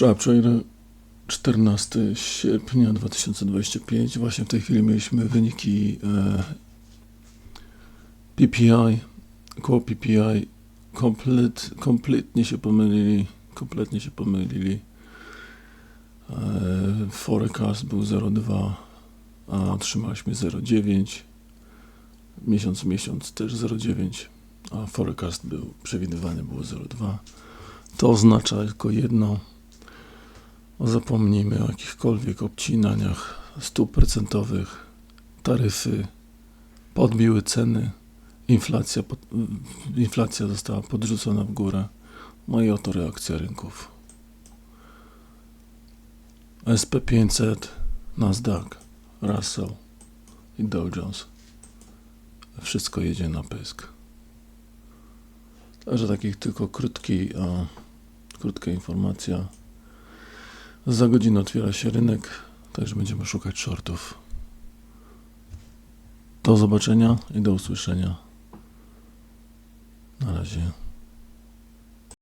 Trap Trader 14 sierpnia 2025. Właśnie w tej chwili mieliśmy wyniki e, PPI. Koło PPI komplet, kompletnie się pomylili. Kompletnie się pomylili. E, forecast był 0,2, a otrzymaliśmy 0,9. Miesiąc miesiąc też 0,9, a forecast był przewidywany było 0,2. To oznacza tylko jedno. Zapomnijmy o jakichkolwiek obcinaniach stóp procentowych, taryfy podbiły ceny, inflacja, pod, inflacja została podrzucona w górę. No i oto reakcja rynków. SP500, Nasdaq, Russell i Dow Jones. Wszystko jedzie na pysk. Także takich tylko krótki, a, krótka informacja. Za godzinę otwiera się rynek, także będziemy szukać shortów. Do zobaczenia i do usłyszenia. Na razie.